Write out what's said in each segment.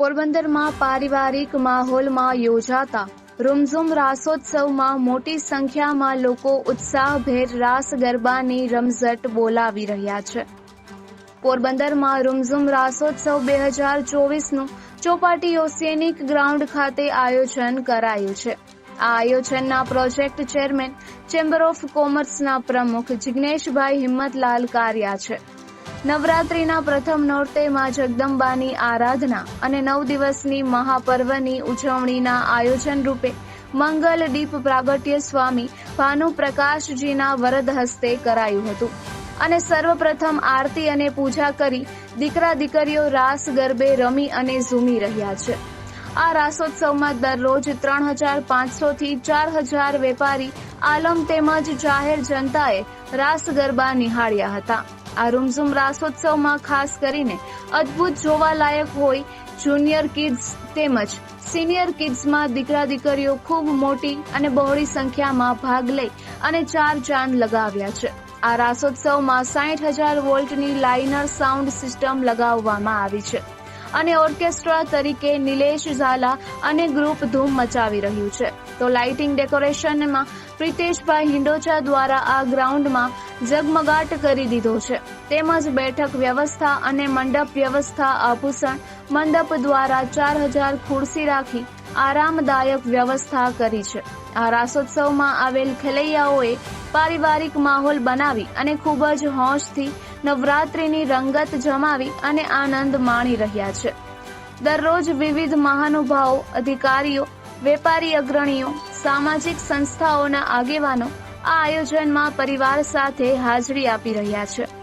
પોરબંદરમાં પારિવારિક માહોલમાં યોજાતા રૂમઝૂમ રાસોત્સવમાં મોટી સંખ્યામાં લોકો ઉત્સાહભેર રાસ ગરબાની રમઝટ બોલાવી રહ્યા છે. પોરબંદરમાં રૂમઝુમ રાસોત્સવ બે હજાર ચોવીસનું ચોપાટીઓ સેનિક ગ્રાઉન્ડ ખાતે આયોજન કરાયું છે. આ આયોજનના પ્રોજેક્ટ ચેરમેન ચેમ્બર ઓફ કોમર્સના પ્રમુખ જિગ્નેશભાઈ હિંમતલાલ કારિયા છે. નવરાત્રીના પ્રથમ નોરતેમાં જગદંબાની આરાધના અને નવ દિવસની મહાપર્વની ઉજવણીના આયોજન રૂપે મંગલ દીપ પ્રાગટ્ય સ્વામી ભાનુ પ્રકાશજીના વરદ હસ્તે કરાયું હતું. અને સર્વપ્રથમ આરતી અને પૂજા કરી દીકરા દીકરીઓ રાસ ગરબે રમી અને ઝૂમી રહ્યા છે. આ રાસોત્સવમાં દરરોજ ત્રણ હજાર પાંચસો થી ચાર હજાર વેપારી આલમ તેમજ જાહેર જનતાએ રાસ ગરબા નિહાળ્યા હતા. આ રૂમઝૂમ રાસોત્સવમાં ખાસ કરીને અદ્ભુત જોવાલાયક હોય જુનિયર કિડ્સ તેમજ સિનિયર કિડ્સમાં દીકરા દીકરીઓ ખૂબ મોટી અને બહોળી સંખ્યામાં ભાગ લઈ અને ચાર ચાંદ લગાવ્યા છે. આ રાસોત્સવમાં સાઠ હજાર વોલ્ટની લાઇનર સાઉન્ડ સિસ્ટમ લગાવવામાં આવી છે. અને ઓર્કેસ્ટ્રા તરીકે નિલેશ ઝાલા અને ગ્રુપ ધૂમ મચાવી રહ્યું છે. તો લાઇટિંગ ડેકોરેશનમાં પ્રિતેશભાઈ હિંડોચા દ્વારા આ ગ્રાઉન્ડમાં ઝગમગાટ કરી દીધો છે. તેમજ બેઠક વ્યવસ્થા અને મંડપ વ્યવસ્થા આભૂષણ, મંડપ દ્વારા ચાર હજાર ખુરશી રાખી આરામદાયક વ્યવસ્થા કરી છે. આ રાસોત્સવમાં આવેલ ખેલૈયાઓએ પારિવારિક માહોલ બનાવી અને ખૂબ જ હોંશથી નવરાત્રીની રંગત જમાવી અને આનંદ માણી રહ્યા છે. દરરોજ વિવિધ મહાનુભાવો, અધિકારીઓ, વેપારી અગ્રણીઓ, સામાજિક સંસ્થાઓના આગેવાનો આ આયોજનમાં પરિવાર સાથે હાજરી આપી રહ્યા છે.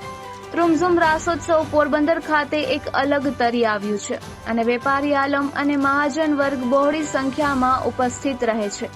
રૂમઝૂમ રાસોત્સવ પોરબંદર ખાતે એક અલગ તરી આવ્યું છે અને વેપારી આલમ અને મહાજન વર્ગ બહોળી સંખ્યામાં ઉપસ્થિત રહે છે.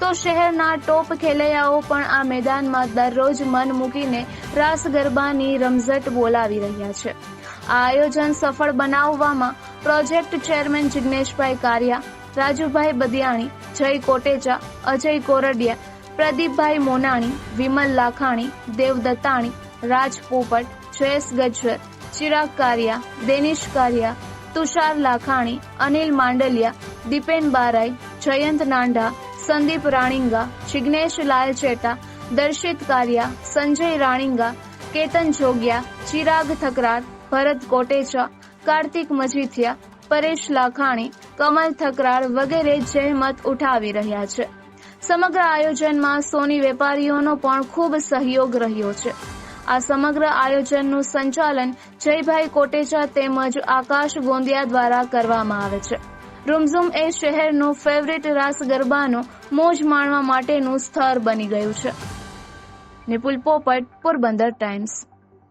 તો શહેરના ટોપ ખેલૈયાઓ પણ આ મેદાનમાં દરરોજ મન મૂકીને રાસ ગરબાની રમઝટ બોલાવી રહ્યા છે. આ આયોજન સફળ બનાવવામાં પ્રોજેક્ટ ચેરમેન જિગ્નેશભાઈ કારિયા, રાજુભાઈ બદિયાણી, જય કોટેચા, અજય કોરડિયા, પ્રદીપભાઈ મોનાણી, વિમલ લાખાણી દેવ દત્તાણી રાજ પોપટ જયેશ ગજ્જર, ચિરાગ કારિયા, દેનિશ કારિયા, તુષાર લાખાણી, અનિલ માંડલિયા, દીપેન બારાઈ, જયંત નાંડા સંદીપ રાણીંગા, જિગ્નેશ લાલચેટા, દર્શિત કારિયા, સંજય રાણીંગા, કેતન જોગિયા, ચિરાગ થકરાર ભરત કોટેચા, કાર્તિક મજીથિયા પરેશ લાખાણી, કમલ થકરાર વગેરે જહેમત ઉઠાવી રહ્યા છે. સમગ્ર આયોજનમાં સોની વેપારીઓનો પણ ખૂબ સહયોગ રહ્યો છે. આ સમગ્ર આયોજનનું સંચાલન જયભાઈ કોટેચા તેમજ આકાશ ગોંદિયા દ્વારા કરવામાં આવે છે. રૂમઝૂમ એ શહેરનું ફેવરિટ રાસ ગરબાનો મોજ માણવા માટેનું સ્થળ બની ગયું છે. નિપુલ પોપટ, પોરબંદર ટાઈમ્સ